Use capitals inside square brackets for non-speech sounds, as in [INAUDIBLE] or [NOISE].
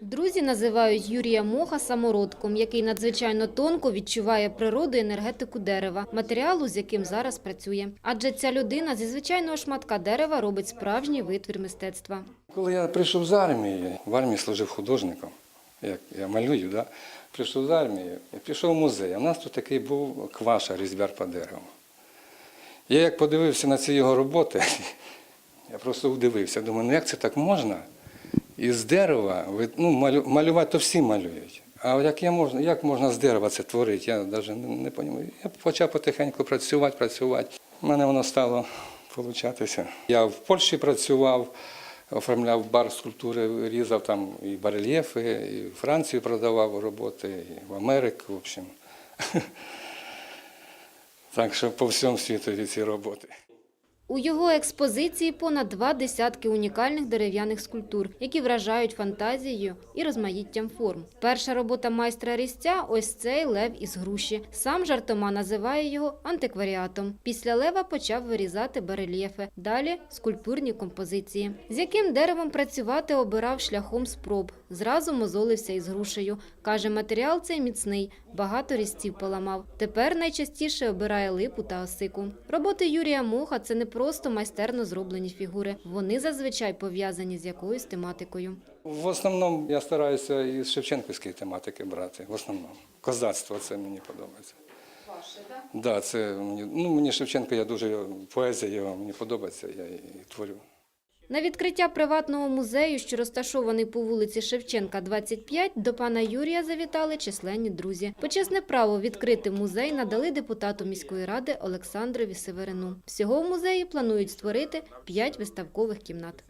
Друзі називають Юрія Моха самородком, який надзвичайно тонко відчуває природу і енергетику дерева, матеріалу, з яким зараз працює. Адже ця людина зі звичайного шматка дерева робить справжній витвір мистецтва. Коли я прийшов з армії, в армії служив художником, як я малюю, да? прийшов з армії і пішов в музей. В нас тут такий був кваша, різьбяр по дереву. Я як подивився на ці його роботи, [LAUGHS] я просто удивився. Думаю, ну як це так можна? Із дерева ну, малювати то всі малюють. А як, я можна, як можна з дерева це творити, я навіть не, розумію. Я почав потихеньку працювати, працювати. У мене воно стало получатися. Я в Польщі працював, оформляв бар скульптури, різав там і барельєфи, і в Францію продавав роботи, і в Америку, в общем. [LAUGHS] Так що по всьому світу ці роботи. У його експозиції понад два десятки унікальних дерев'яних скульптур, які вражають фантазією і розмаїттям форм. Перша робота майстра різця – ось цей лев із груші. Сам жартома називає його антикваріатом. Після лева почав вирізати барельєфи, далі – скульптурні композиції. З яким деревом працювати обирав шляхом спроб. Зразу мозолився із грушею. Каже, матеріал цей міцний, багато різців поламав. Тепер найчастіше обирає липу та осику. Роботи Юрія Моха – це не просто майстерно зроблені фігури. Вони зазвичай пов'язані з якоюсь тематикою. В основному я стараюся із Шевченківської тематики брати. В основному. Козацтво це мені подобається. Ваше, так? Да, це мені, ну, мені Шевченко, я дуже поезія мені подобається, я і творю. На відкриття приватного музею, що розташований по вулиці Шевченка, 25, до пана Юрія завітали численні друзі. Почесне право відкрити музей надали депутату міської ради Олександрові Северину. Всього в музеї планують створити 5 виставкових кімнат.